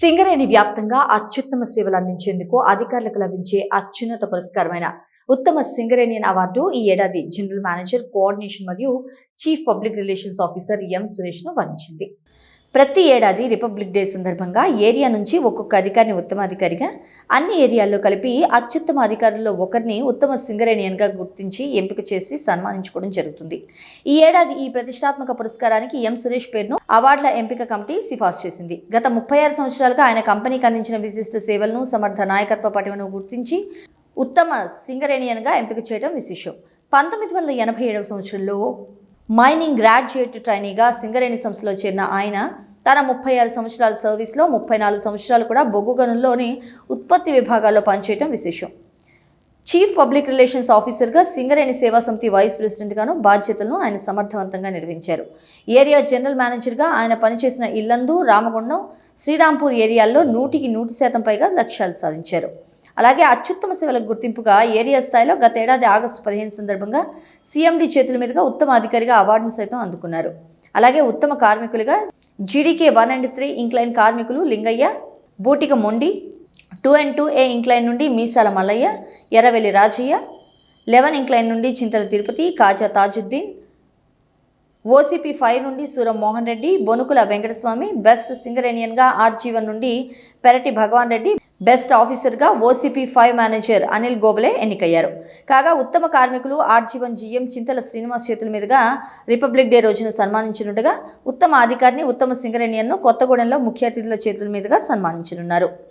సింగరేణి వ్యాప్తంగా అత్యుత్తమ సేవలు అందించేందుకు అధికారులకు లభించే అత్యున్నత పురస్కారమైన ఉత్తమ సింగరేనియన్ అవార్డు ఈ ఏడాది జనరల్ మేనేజర్ కోఆర్డినేషన్ మరియు chief public relations officer M సురేష్ను వరించింది. ప్రతి ఏడాది రిపబ్లిక్ డే సందర్భంగా ఏరియా నుంచి ఒక్కొక్క అధికారిని ఉత్తమాధికారిగా అన్ని ఏరియాల్లో కలిపి అత్యుత్తమ అధికారుల్లో ఒకరిని ఉత్తమ సింగరేణియన్గా గుర్తించి ఎంపిక చేసి సన్మానించుకోవడం జరుగుతుంది. ఈ ఏడాది ఈ ప్రతిష్టాత్మక పురస్కారానికి ఎం సురేష్ పేరును అవార్డుల ఎంపిక కమిటీ సిఫార్సు చేసింది. గత ముప్పై ఆరు సంవత్సరాలుగా ఆయన కంపెనీకి అందించిన విశిష్ట సేవలను సమర్థ నాయకత్వ పటిమను గుర్తించి ఉత్తమ సింగరేణియన్గా ఎంపిక చేయడం విశేషం. పంతొమ్మిది వందల ఎనభై ఏడవ సంవత్సరంలో మైనింగ్ గ్రాడ్యుయేట్ ట్రైనీగా సింగరేణి సంస్థలో చేరిన ఆయన తన ముప్పై ఆరు సంవత్సరాల సర్వీస్లో ముప్పై నాలుగు సంవత్సరాలు కూడా బొగ్గు గనుల్లోని ఉత్పత్తి విభాగాల్లో పనిచేయడం విశేషం. చీఫ్ పబ్లిక్ రిలేషన్స్ ఆఫీసర్గా సింగరేణి సేవా సమితి వైస్ ప్రెసిడెంట్గాను బాధ్యతలను ఆయన సమర్థవంతంగా నిర్వహించారు. ఏరియా జనరల్ మేనేజర్గా ఆయన పనిచేసిన ఇల్లందు రామగుండం శ్రీరాంపూర్ ఏరియాల్లో నూటికి నూటి శాతం పైగా లక్ష్యాలు సాధించారు. అలాగే అత్యుత్తమ సేవలకు గుర్తింపుగా ఏరియా స్థాయిలో గత ఏడాది ఆగస్టు పదిహేను సందర్భంగా సీఎండీ చేతుల మీదుగా ఉత్తమ అధికారిగా అవార్డును సైతం అందుకున్నారు. అలాగే ఉత్తమ కార్మికులుగా GDK one and three incline కార్మికులు Lingaiah Bootika Mondi two and two A incline నుండి మీసాల మల్లయ్య ఎర్రవెల్లి రాజయ్య లెవెన్ ఇంక్లైన్ నుండి చింతల తిరుపతి కాజా తాజుద్దీన్ ఓసీపీ ఫైవ్ నుండి సూరం మోహన్ రెడ్డి బొనుకుల వెంకటస్వామి బెస్ట్ సింగరేనియన్గా ఆర్జీవన్ నుండి పెరటి భగవాన్ రెడ్డి బెస్ట్ ఆఫీసర్గా OCP five manager Anil Gobale ఎన్నికయ్యారు. కాగా ఉత్తమ కార్మికులు ఆర్జీవన్ జీఎం చింతల శ్రీనివాస్ చేతుల మీదుగా రిపబ్లిక్ డే రోజున సన్మానించనుండగా ఉత్తమ అధికారిని ఉత్తమ సింగరేనియన్ను కొత్తగూడెంలో ముఖ్య అతిథుల చేతుల మీదుగా సన్మానించనున్నారు.